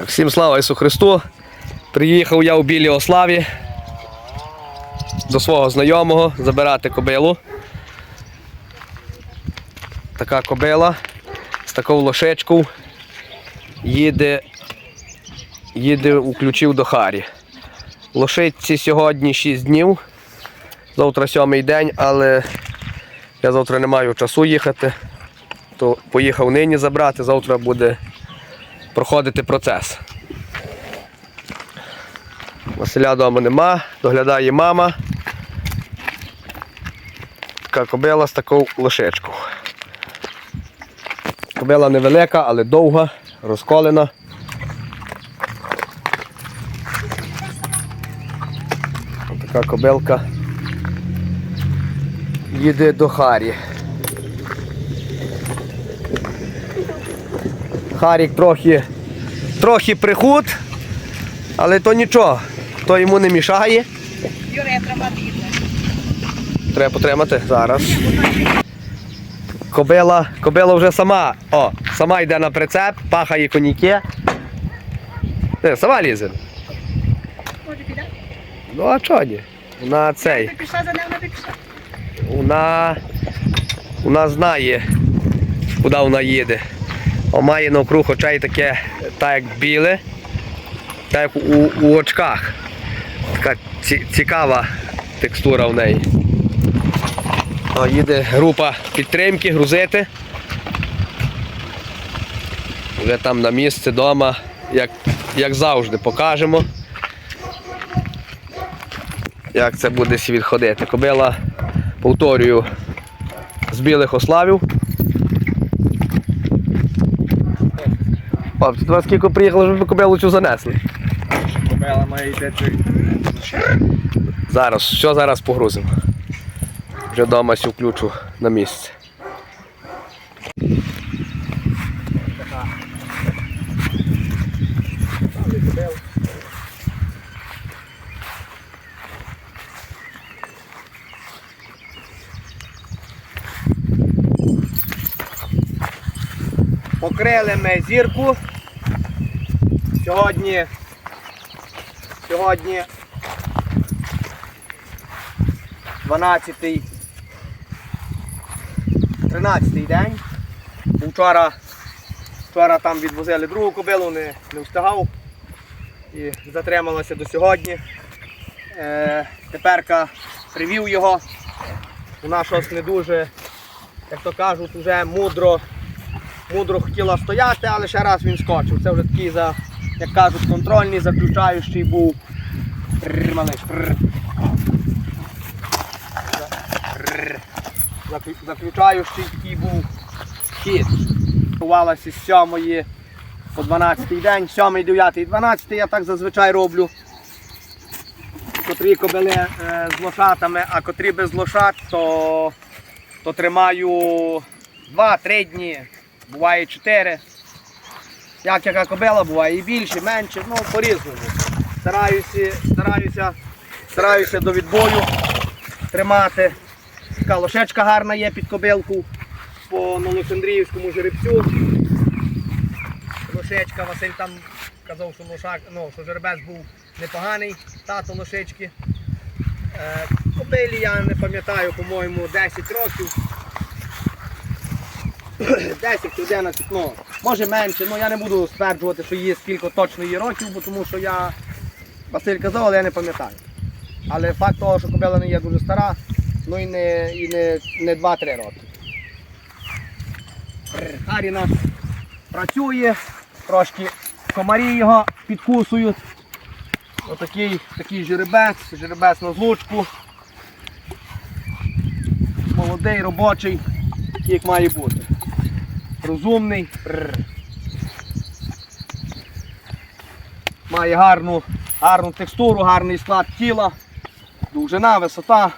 Всім слава Ісу Христу. Приїхав я у Білій Ославі до свого знайомого забирати кобилу. Така кобила з такою лошечкою їде, їде у ключів до Харі. Лошиці сьогодні 6 днів, завтра сьомий день, але я завтра не маю часу їхати, то поїхав нині забрати, завтра буде проходити процес. Василя вдома нема, доглядає мама. Така кобила з такою лошечкою. Кобила невелика, але довга, розколена. Така кобилка їде до Харі. Харік трохи, трохи прихуд, але то нічого, то йому не мішає. Юрія треба. Треба потримати зараз. Кобила, кобила вже сама. О, сама йде на прицеп, пахає коніки. Не, сама лізе. Ну а чого ні? Вона цей. Пішла за ним. Вона, вона знає, куди вона їде. Має навкруг очей таке, так як біле, так як у, у очках. Така цікава текстура в неї. О, їде група підтримки, грузити. Вже там на місце вдома, як, як завжди, покажемо. Як це буде світ ходити. Кобила повторюю, з білих ославів. Пап, тут вас скільки приїхало, щоб ви кобилу цю занесли. Кобела має йти Зараз, що зараз погрузимо? Вже вдома сю включу на місце. Покрили ми зірку. Сьогодні. Сьогодні 12 13 день. Вчора, вчора там відвозили другу кобилу, не, не встигав і затрималося до сьогодні. Е, теперка привів його. Вона щось не дуже, як то кажуть, вже мудро мудро хотіла стояти, але ще раз він скочив. Це вже такий, за, як кажуть, контрольний, заключаючий був. Заключаючий такий був хід. Ховалася з 7 по 12 день, 7, 9, 12 я так зазвичай роблю. Котрі кобили е, з лошатами, а котрі без лошат, то, то тримаю 2-3 дні буває 4. Як яка кобила буває і більше, і менше, ну по-різному. Стараюся, стараюся, стараюся до відбою тримати. Така лошечка гарна є під кобилку по Новоцендріївському жеребцю. Лошечка, Василь там казав, що лошак, ну, що жеребець був непоганий, тато лошечки. Е, кобилі я не пам'ятаю, по-моєму, 10 років. 10 чи 11, ну, може менше, ну я не буду стверджувати, що є скільки точно є років, бо тому що я Василь казав, але я не пам'ятаю. Але факт того, що кобила не є дуже стара, ну і не, і не, не 2-3 роки. Харі наш працює, трошки комарі його підкусують. Отакий такий жеребець, жеребець на злучку. Молодий, робочий, як має бути розумний. Має гарну, гарну текстуру, гарний склад тіла, довжина, висота.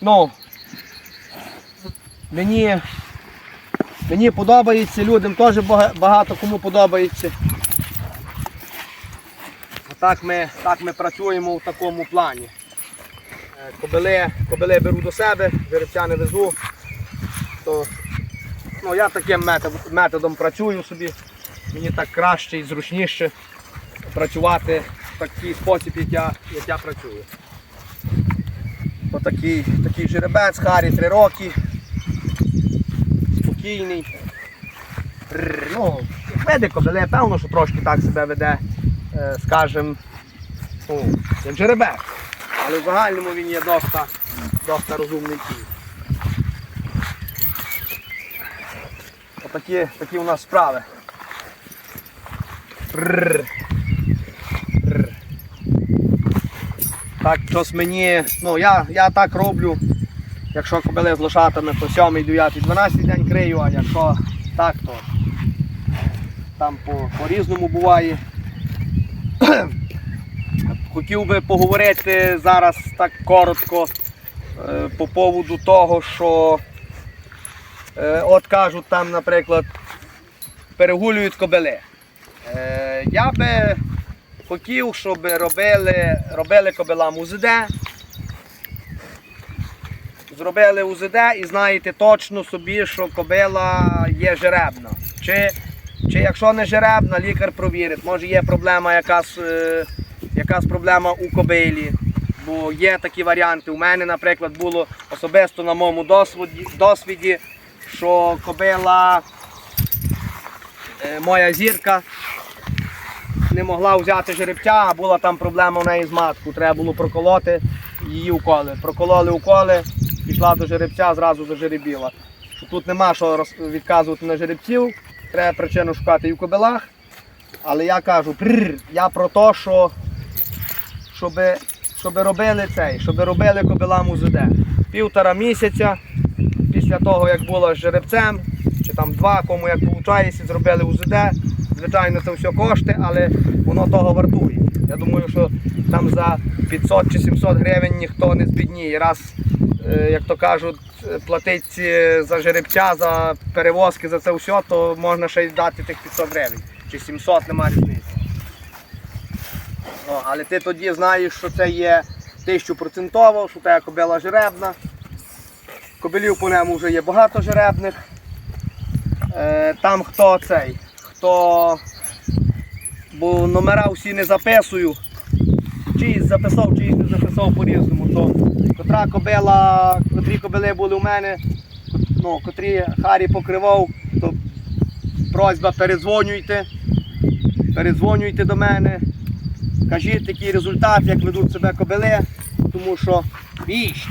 Ну, мені, мені подобається, людям теж багато кому подобається. Так ми, так ми працюємо в такому плані. Е, Кобили, кобили беру до себе, жеребця не везу. То Ну, я таким методом, працюю собі. мені так краще і зручніше працювати в такий спосіб, як я, як я працюю. Отакий такий жеребець, Харі, три роки. Спокійний. Ну, веде кобеле, певно, що трошки так себе веде, е, скажем, ну, як жеребець. Але в загальному він є доста, доста розумний кінь. Отакі такі у нас справи. Так, щось мені, ну я, я так роблю, якщо кобили з лошатами по 7, 9, 12 день крию, а якщо так, то там по- по-різному буває. Хотів би поговорити зараз так коротко е, по поводу того, що от кажуть там, наприклад, перегулюють кобили. Е, я би хотів, щоб робили, робили кобилам УЗД. Зробили УЗД і знаєте точно собі, що кобила є жеребна. Чи, чи якщо не жеребна, лікар провірить. Може є проблема якась, е, якась проблема у кобилі. Бо є такі варіанти. У мене, наприклад, було особисто на моєму досвіді, досвіді що кобила, е, моя зірка, не могла взяти жеребця, а була там проблема в неї з маткою. Треба було проколоти її уколи. Прокололи уколи, пішла до жеребця, зразу зажеребіла. Тут нема що відказувати на жеребців, треба причину шукати і в кобилах. Але я кажу, я про те, що щоб, щоб робили цей, щоб робили кобилам УЗД. Півтора місяця після того, як було з жеребцем, чи там два, кому як виходить, зробили УЗД. Звичайно, це все кошти, але воно того вартує. Я думаю, що там за 500 чи 700 гривень ніхто не збідніє. Раз, е, як то кажуть, е, платить за жеребця, за перевозки, за це все, то можна ще й дати тих 500 гривень. Чи 700, немає різниці. О, але ти тоді знаєш, що це є тисячопроцентово, що це кобила жеребна. Кобилів по ньому вже є багато жеребних. Е, там хто цей, хто. Бо номера всі не записую. Чиїсь записав, чиїсь не записав по-різному. То котра кобила, котрі кобили були у мене, ну, котрі Харі покривав, то просьба передзвонюйте. Передзвонюйте до мене. Кажіть, який результат, як ведуть себе кобили, тому що віщ,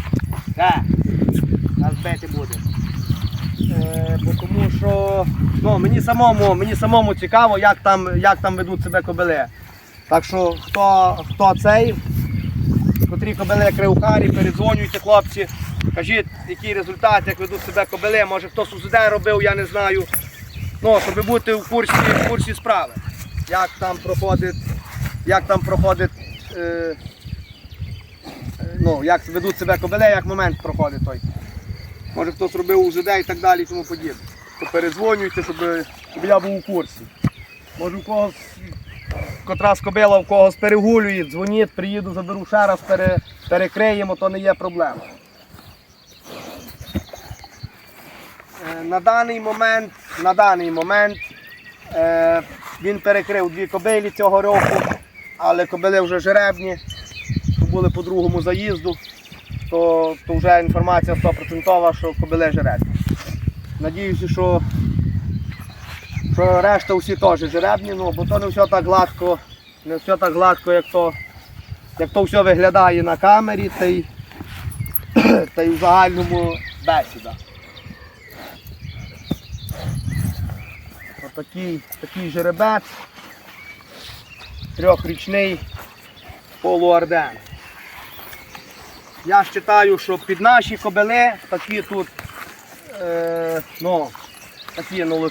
нас буде. Е, бо тому що ну, мені самому, мені самому цікаво, як там, як там ведуть себе кобили. Так що хто, хто цей, котрі кобили кривхарі, передзвонюйте хлопці, кажіть, який результат, як ведуть себе кобили, може хтось УЗД робив, я не знаю. Ну, щоб бути в курсі, в курсі справи. Як там проходить, як там проходить, е, е, ну, як ведуть себе кобили, як момент проходить той. Може хтось робив УЗД і так далі і тому подібне. То перезвонюйте, щоб, щоб я був у курсі. Може у когось котра скобила, в когось перегулює, дзвоніть, приїду, заберу ще раз, пере, перекриємо, то не є проблема. Е, На даний момент, на даний момент е, він перекрив дві кобилі цього року, але кобили вже жеребні, були по другому заїзду, то, то вже інформація 100% що кобили жеребні. Надіюся, що, що решта всі теж жеребні, ну, бо то не все так гладко, не все так гладко, як то, як то все виглядає на камері, та й, та й в загальному бесіда. Отакий такий жеребець, трьохрічний полуарден. Я вважаю, що під наші кобили такі тут е, ну, такі ну,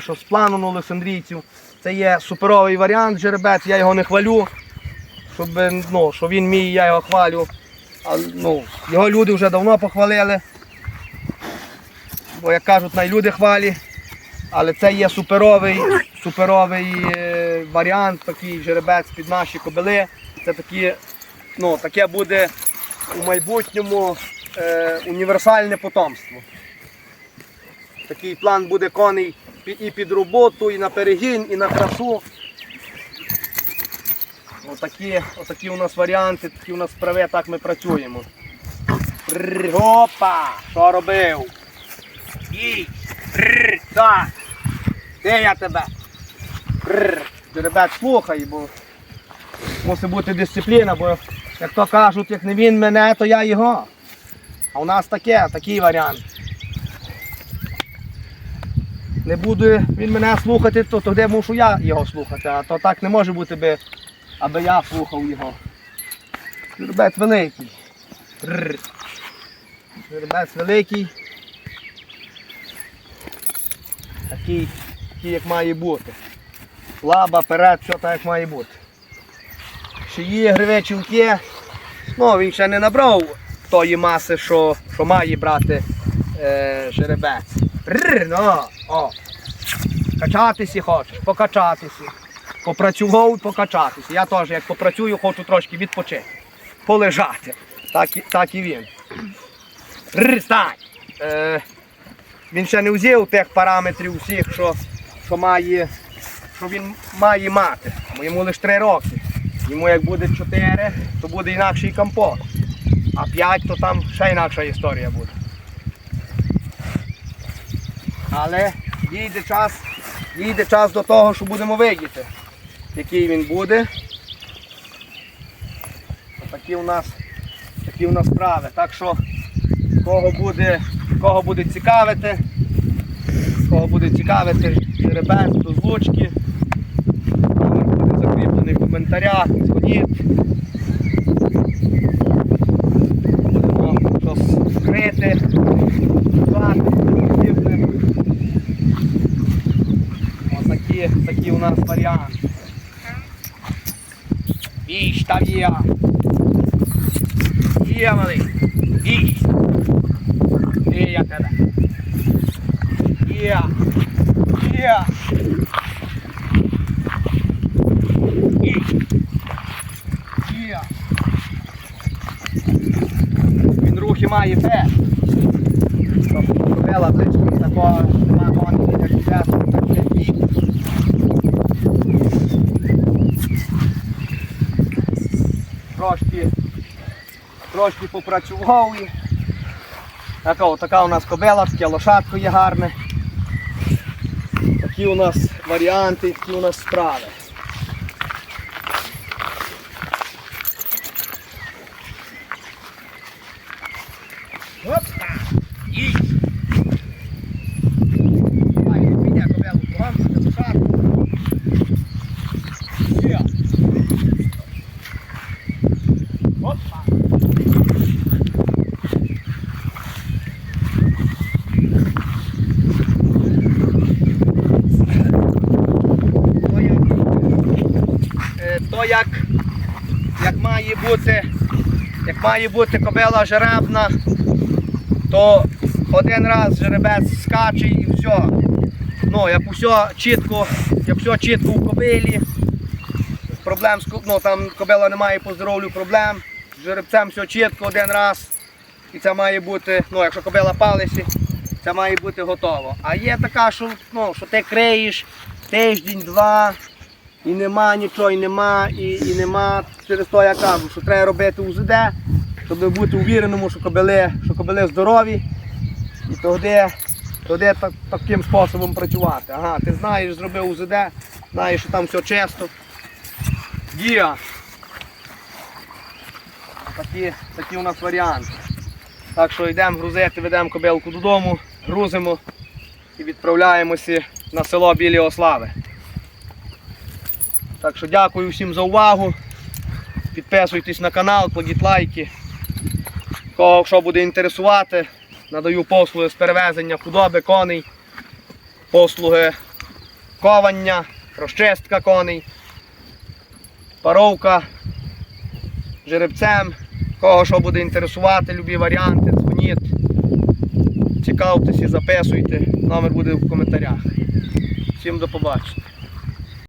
що з плану Олександрійців. Це є суперовий варіант жеребець, я його не хвалю, щоб, ну, що він мій, я його хвалю. А, ну, його люди вже давно похвалили. Бо як кажуть, найлюди хвалі. Але це є суперовий, суперовий е, варіант, такий жеребець під наші кобили. Це такі, ну, таке буде у майбутньому е, універсальне потомство. Такий план буде коней і під роботу, і на перегін, і на красу. Отакі, отакі у нас варіанти, такі у нас справи, так ми працюємо. Опа! Що робив? І, так. Де я тебе? Жеребець слухай, бо мусить бути дисципліна, бо як то кажуть, як не він мене, то я його. А у нас таке, такий варіант. Не буде він мене слухати, то тоді мушу я його слухати, а то так не може бути, би, аби я слухав його. Жеребець великий. Жеребець великий. Такий, такий, як має бути. Лаба, перед, все так як має бути. Шиї, гривечівки. Ну, він ще не набрав тої маси, що, що має брати е, жеребець. Ну, о. Качатися хочеш, покачатися. Попрацював, покачатися. Я теж, як попрацюю, хочу трошки відпочити. Полежати. Так, і- так і він. Рр, стань. Е, він ще не взяв тих параметрів всіх, що, що, має, що він має мати. Йому лише 3 роки. Йому як буде 4, то буде інакший компот. А 5, то там ще інакша історія буде. Але дійде час, дійде час до того, що будемо видіти, який він буде. Такі у нас, такі у нас справи. Так що кого буде, кого буде цікавити, кого буде цікавити жеребець до коментарях, дзвоніть. Будемо щось скрити, показати, розповісти. Ось такі, такі у нас варіанти. Віж там є. Є малий. Віж. І я тебе. Є. Є. Є. Він рухи має те. Кобела близько такого нема гонки, як так як і. Трошки, трошки попрацював така, така у нас кобела, таке лошадко є гарне. Такі у нас варіанти, такі у нас справи. Опа! І. Давай, піде кобелу, поганку, це лошадку. Є. Опа! То як, е, то як, як має бути, як має бути кобила жеребна, то один раз жеребець скаче і все. Ну, як усе чітко, як все чітко у кобилі, проблем з ну, там кобила не має по здоров'ю проблем. З жеребцем все чітко один раз. І це має бути, ну, якщо кобила палиться, це має бути готово. А є така, що, ну, що ти криєш тиждень, два, і нема нічого, і нема, і, і нема. Через то я кажу, що треба робити УЗД, щоб бути увіреному, що кобили, що кобили здорові. І тоді, тоді так, таким способом працювати. Ага, ти знаєш, зробив УЗД, знаєш, що там все чисто. Є. Такі, такі у нас варіанти. Так що йдемо грузити, ведемо кобилку додому, грузимо і відправляємося на село Білі Ослави. Так що дякую всім за увагу. Підписуйтесь на канал, кладіть лайки. Кого що буде інтересувати, надаю послуги з перевезення худоби коней, послуги ковання, розчистка коней, паровка жеребцем. Кого що буде інтересувати, любі варіанти, дзвоніть. Цікавтеся, записуйте. Номер буде в коментарях. Всім до побачення.